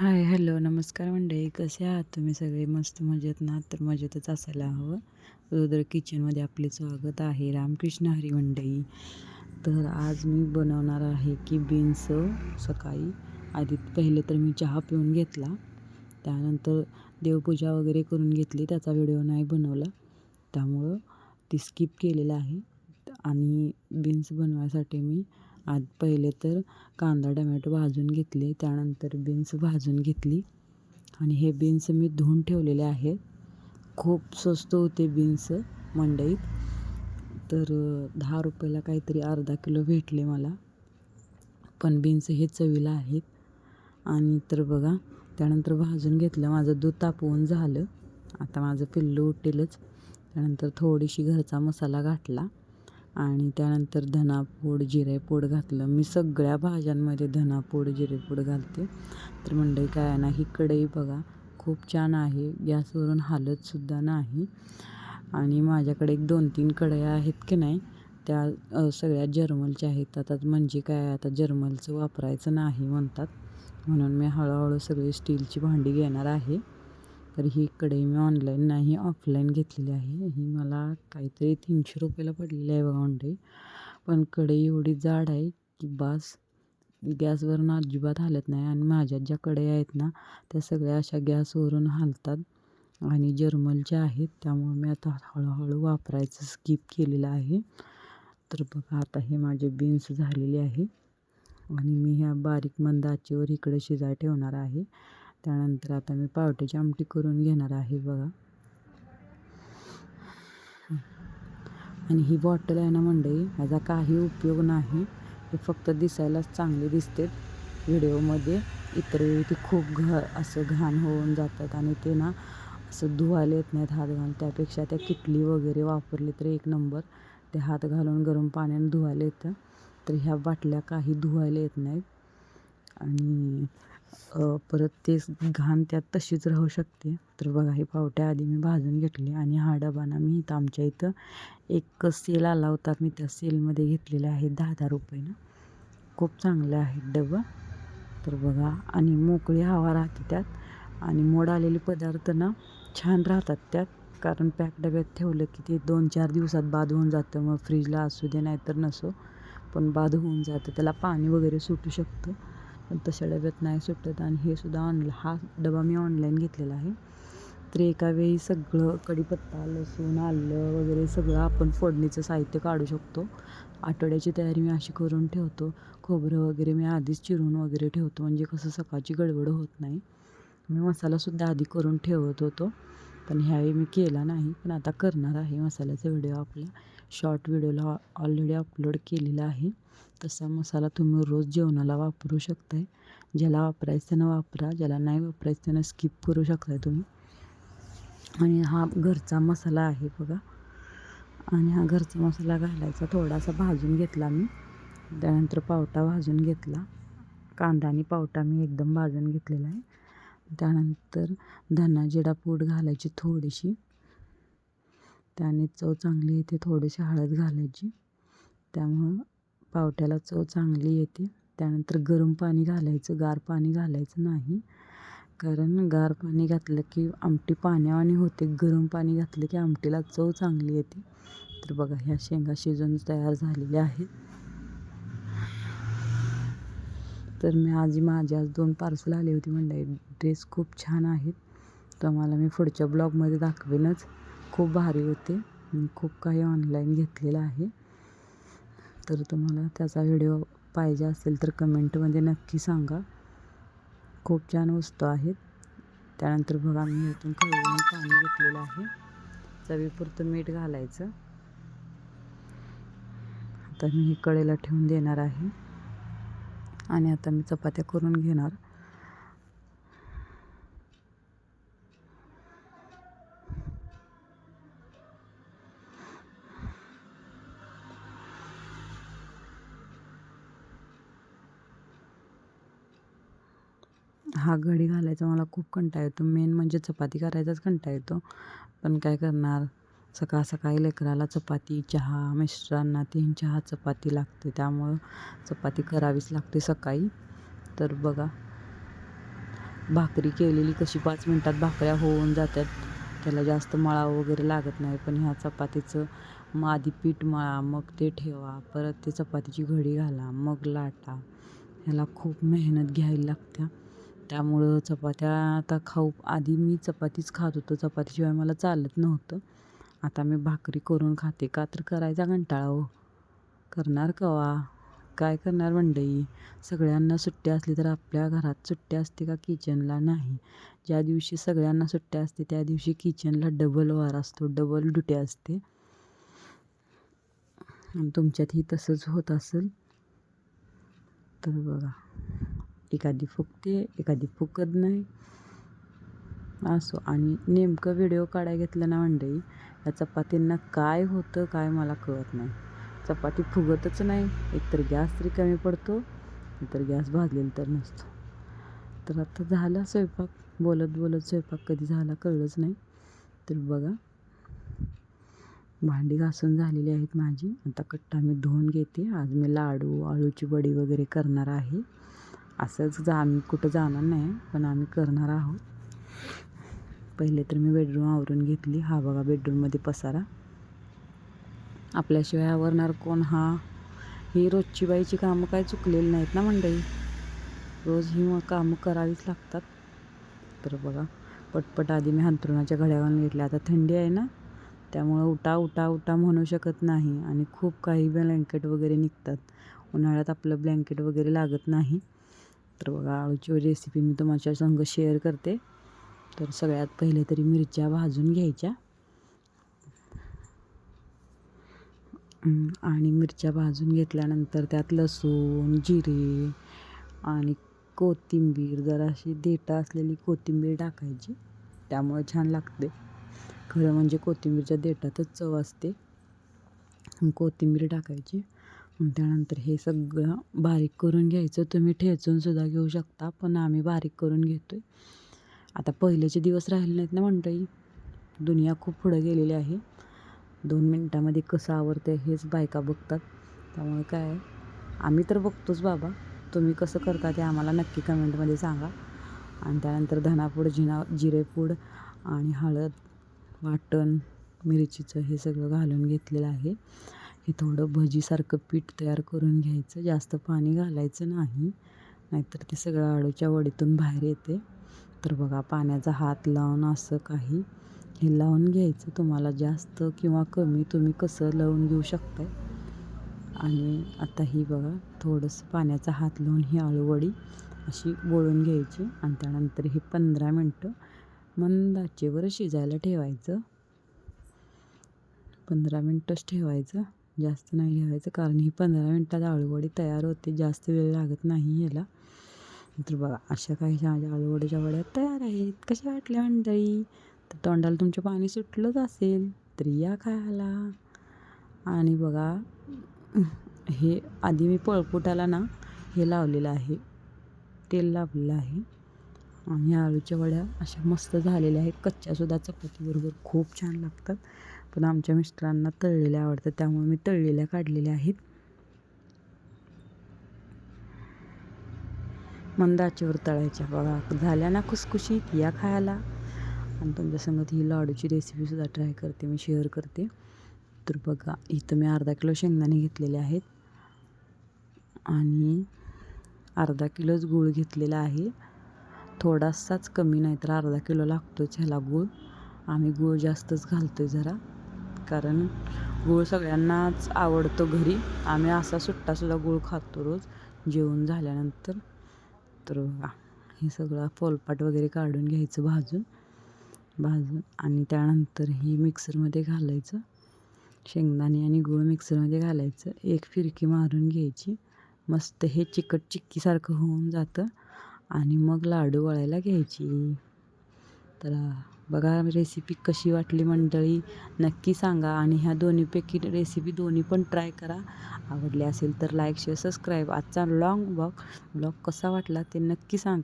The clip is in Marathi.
हाय हॅलो नमस्कार मंडळी. कसे आहात तुम्ही सगळे? मस्त मजेत ना? तर मजेतच असायला हवं. रुद्र किचनमध्ये आपले स्वागत आहे. रामकृष्ण हरी मंडळी. तर आज मी बनवणार आहे की बीन्स सकाळी. आधी पहिले तर मी चहा पिऊन घेतला. त्यानंतर देवपूजा वगैरे करून घेतली. त्याचा व्हिडिओ नाही बनवला. त्यामुळं ती स्किप केलेलं आहे. आणि बीन्स बनवायसाठी मी आत पहिले तर कांदा टमॅटो भाजून घेतले त्यानंतर बीन्स भाजून घेतली. आणि हे बीन्स मी धुवून ठेवलेले आहेत. खूप स्वस्त होते बीन्स मंडईत. तर दहा रुपयाला काहीतरी अर्धा किलो भेटले मला. पण बीन्स हे चवीला आहेत. आणि तर बघा त्यानंतर भाजून घेतलं. माझं दूध तापवून झालं. आता माझं पिल्लू उठेलच. त्यानंतर थोडीशी घरचा मसाला घातला. आणि त्यानंतर धनापूड जिरेपूड घातलं. मी सगळ्या भाज्यांमध्ये धनापूड जिरेपूड घालते. तर मंडई काय आहे ना ही कढई बघा खूप छान आहे. गॅसवरून हालतसुद्धा नाही. आणि माझ्याकडे एक दोन तीन कढया आहेत की नाही त्या सगळ्या जर्मलच्या आहेत. आता म्हणजे काय आता जर्मलचं वापरायचं नाही म्हणतात. म्हणून मी हळूहळू सगळी स्टीलची भांडी घेणार आहे. तर ही कढई मी ऑनलाईन नाही ऑफलाईन घेतलेली आहे. ही मला काहीतरी तीनशे रुपयाला पडलेली आहे बघा ऑनलाईन पण कढई एवढी जाड आहे की बास गॅसवरून अजिबात हालत नाही आणि माझ्या ज्या कढई आहेत ना त्या सगळ्या अशा गॅसवरून हालतात. आणि जर्मलच्या आहेत त्यामुळे मी आता हळूहळू वापरायचं स्किप केलेलं आहे. तर बघा आता हे माझे बीन्स झालेले आहे. आणि मी ह्या बारीक मंद आचेवर इकडे शिजाय ठेवणार आहे. त्यानंतर आता मी पावट्याची आमटी करून घेणार आहे बघा. आणि ही बॉटल आहे ना मंडळी ह्याचा काही उपयोग नाही. हे फक्त दिसायलाच चांगले दिसते. व्हिडिओमध्ये इतर वेळी ते खूप घ असं घाण होऊन जातात आणि ते ना असं धुवायला येत नाहीत हात घालून. त्यापेक्षा त्या किटली वगैरे वापरली तर एक नंबर. ते हात घालून गरम पाण्याने धुवायला येतं. तर ह्या बाटल्या काही धुवायला येत नाहीत. आणि परत तेच घाण त्यात तशीच राहू शकते. तर बघा हे पावट्या आधी मी भाजून घेतले आणि हा डबाना मी इथं आमच्या इथं एक सेल आला होता. मी त्या सेलमध्ये घेतलेले आहे दहा दहा रुपयेनं. खूप चांगले आहेत डबा. तर बघा आणि मोकळी हवा राहते त्यात. आणि मोड आलेले पदार्थ ना छान राहतात त्यात. कारण पॅक डब्यात ठेवलं की ते दोन चार दिवसात बाद होऊन जातं. मग फ्रीजला असू दे नाही तर नसो. पण बाद होऊन जातं. त्याला पाणी वगैरे सुटू शकतं. पण तशा डब्यात नाही सुटत. आणि हे सुद्धा ऑनला हा डबा मी ऑनलाईन घेतलेला आहे. तर एका वेळी सगळं कढीपत्ता लसूण आलं वगैरे सगळं आपण फोडणीचं साहित्य काढू शकतो. आठवड्याची तयारी मी अशी करून ठेवतो. खोबरं वगैरे मी आधीच चिरून वगैरे ठेवतो. म्हणजे कसं सकाळची गडबड होत नाही. मी मसालासुद्धा आधी करून ठेवत होतो. पण ह्यावेळी मी केला नाही. पण आता करणार आहे मसाल्याचा व्हिडिओ आपला. शॉर्ट व्हिडिओला ऑलरेडी अपलोड केलेला आहे. तसा मसाला तुम्ही रोज जेवणाला वापरू शकताय. ज्याला वापरायचं त्यानं वापरा ज्याला नाही वापरायचं त्यानं स्किप करू शकताय तुम्ही. आणि हा घरचा मसाला आहे बघा. आणि हा घरचा मसाला घालायचा थोडासा भाजून घेतला मी. त्यानंतर पावटा भाजून घेतला. कांदा आणि पावटा मी एकदम भाजून घेतलेला आहे. त्यानंतर धना जिरा पूड घालायची थोडीशी. त्याने चव चांगली येते थोडीशी हळद घालायची. त्यामुळं पावट्याला चव चांगली येते. त्यानंतर गरम पाणी घालायचं गार पाणी घालायचं नाही. कारण गार पाणी घातलं की आमटी पाण्यावानी होते. गरम पाणी घातलं की आमटीला चव चांगली येते. तर बघा ह्या शेंगा शिजून तयार झालेल्या आहेत. तर मी आज माझी आज दोन पार्सल आले होते म्हणलं ड्रेस खूप छान आहेत. तर मला मी पुढच्या ब्लॉगमध्ये दाखवेनच. खूप भारी होते. खूप काही ऑनलाईन घेतलेलं आहे. तर तुम्हाला त्याचा व्हिडिओ पाहिजे असेल तर कमेंटमध्ये नक्की सांगा. खूप छान वस्तू आहेत. त्यानंतर बघा मी ह्यातून खवळून पाणी घेतलेलं आहे. चवीपुरतं मीठ घालायचं. आता मी हे कडेला ठेवून देणार आहे. आणि आता मी चपात्या करून घेणार. हा घडी घालायचा मला खूप कंटाळा येतो. मेन म्हणजे चपाती करायचाच कंटाळा येतो. पण काय करणार? सकाळ सकाळी लेकराला चपाती चहा मिस्टरांना तीन चहा चपाती लागते. त्यामुळं चपाती करावीच लागते सकाळी. तर बघा भाकरी केलेली कशी पाच मिनटात भाकऱ्या होऊन जातात. त्याला जास्त मळा वगैरे लागत नाही. पण ह्या चपातीचं मग आधी पीठ मळा मग ते ठेवा. परत ते चपातीची घडी घाला मग लाटा. ह्याला खूप मेहनत घ्यायला लागत्या. त्यामुळं चपात्या आता खाऊ आधी मी चपातीच खात होतो. चपातीशिवाय मला चालत नव्हतं. आता मी भाकरी करून खाते. का तर करायचा कंटाळा हो. करणार कवा? काय करणार मंडई? सगळ्यांना सुट्टी असली तर आपल्या घरात सुट्टी असते का किचनला? नाही. ज्या दिवशी सगळ्यांना सुट्टी असते त्या दिवशी किचनला डबल वार असतो. डबल ड्युटी असते. आणि तुमच्यातही तसंच होत असेल. तर बघा. एखादी फुगते एखादी फुकत नाही. असो. आणि नेमकं व्हिडिओ काढाय घेतलं ना मंडळी या चपातींना काय होतं काय मला कळत नाही. चपाती फुगतच नाही. एकतर गॅस तरी कमी पडतो तर गॅस भाजलेला तर नसतो. तर आता झाला स्वयंपाक. बोलत बोलत स्वयंपाक कधी झाला कळलंच नाही. तर बघा. भांडी घासून झालेली आहेत माझी. आता कट्टा मी धुवून घेते. आज मी लाडू आळूची वडी वगैरे करणार आहे. असंच जा आम्ही कुठं जाणार नाही पण आम्ही करणार आहोत. पहिले तर मी बेडरूम आवरून घेतली. हा बघा बेडरूममध्ये पसारा. आपल्याशिवाय आवरणार कोण? हा. ही रोजची बाईची कामं काय चुकलेली नाहीत ना मंडळी? रोज ही मग कामं करावीच लागतात. तर बघा पटपट आधी मी हंतरुणाच्या घड्या घालून घेतल्या. आता थंडी आहे ना त्यामुळं उठा उठा उठा म्हणू शकत नाही. आणि खूप काही ब्लँकेट वगैरे निघतात. उन्हाळ्यात आपलं ब्लँकेट वगैरे लागत नाही. तर बघा आळूची रेसिपी मी तुमच्या संग शेअर करते. तर सगळ्यात पहिले तरी मिरच्या भाजून घ्यायच्या. आणि मिरच्या भाजून घेतल्यानंतर त्यात लसूण जिरे आणि कोथिंबीर जराशी देठं असलेली कोथिंबीर टाकायची. त्यामुळे छान लागते. खरं म्हणजे कोथिंबीरच्या देठातच चव असते. कोथिंबीर टाकायची. त्यानंतर हे सगळं बारीक करून घ्यायचं. तुम्ही ठेचूनसुद्धा घेऊ शकता पण आम्ही बारीक करून घेतो आहे आता पहिलेचे दिवस राहिले नाहीत ना मंडळी. दुनिया खूप पुढं गेलेली आहे. दोन मिनटामध्ये कसं आवडतं हेच बायका बघतात. त्यामुळे काय आम्ही तर बघतोच बाबा. तुम्ही कसं करता ते आम्हाला नक्की कमेंटमध्ये सांगा. आणि त्यानंतर धनापूड जिना जिरेपूड आणि हळद वाटण मिरचीचं हे सगळं घालून घेतलेलं आहे. हे थोडं भजीसारखं पीठ तयार करून घ्यायचं जास्त पाणी घालायचं नाही. नाहीतर ते सगळं आळूच्या वडीतून बाहेर येते. तर बघा पाण्याचा हात लावून असं काही हे लावून घ्यायचं. तुम्हाला जास्त किंवा कमी तुम्ही कसं लावून घेऊ शकता आणि आता ही बघा थोडंसं पाण्याचा हात लावून ही आळूवडी अशी गोळून घ्यायची. आणि त्यानंतर हे पंधरा मिनटं मंद आचेवर शिजायला ठेवायचं. पंधरा मिनटंच ठेवायचं. जास्त नाही ठेवायचं कारण ही पंधरा मिनटात आळूवडी तयार होते. जास्त वेळ लागत नाही याला. तर बघा अशा काही माझ्या आळूवडीच्या वड्या तयार आहेत. कशा वाटल्या मंडळी? तर तोंडाला तुमचं पाणी सुटलंच असेल तर या खायला. आणि बघा हे आधी मी पळपुटाला ना हे लावलेलं आहे. तेल लावलेलं आहे. आणि आळूच्या वड्या अशा मस्त झालेल्या आहेत. कच्च्यासुद्धा चपातीबरोबर खूप छान लागतात. पण आमच्या मिस्टरांना तळलेल्या आवडतात त्यामुळे मी तळलेल्या काढलेल्या आहेत. मंद आचेवर तळायच्या. बघा झाल्या ना खुसखुशीत? या खायला. आणि तुमच्या संगत ही लाडूची रेसिपीसुद्धा ट्राय करते मी शेअर करते. तर बघा इथं मी अर्धा किलो शेंगदाणे घेतलेले आहेत. आणि अर्धा किलोच गूळ घेतलेला आहे. थोडासाच कमी नाही तर अर्धा किलो लागतोच ह्याला गूळ. आम्ही गूळ जास्तच घालतो आहे जरा. कारण गूळ सगळ्यांनाच आवडतो घरी. आम्ही असा सुट्टासुद्धा गूळ खातो रोज. जेवण झाल्यानंतर तर हे सगळं पोलपाट वगैरे काढून घ्यायचं भाजून भाजून आणि त्यानंतर ही मिक्सरमध्ये घालायचं. शेंगदाणे आणि गूळ मिक्सरमध्ये घालायचं. एक फिरकी मारून घ्यायची. मस्त हे चिकट चिक्कीसारखं होऊन जातं आणि मग लाडू वळायला घ्यायची. तर बघा रेसिपी कशी वाटली मंडळी. नक्की सांगा आणि ह्या दोन्हीपैकी रेसिपी दोन्ही पण ट्राय करा. आवडली असेल तर लाईक शेअर सबस्क्राईब आजचा लॉंग ब्लॉग ब्लॉग कसा वाटला ते नक्की सांगा.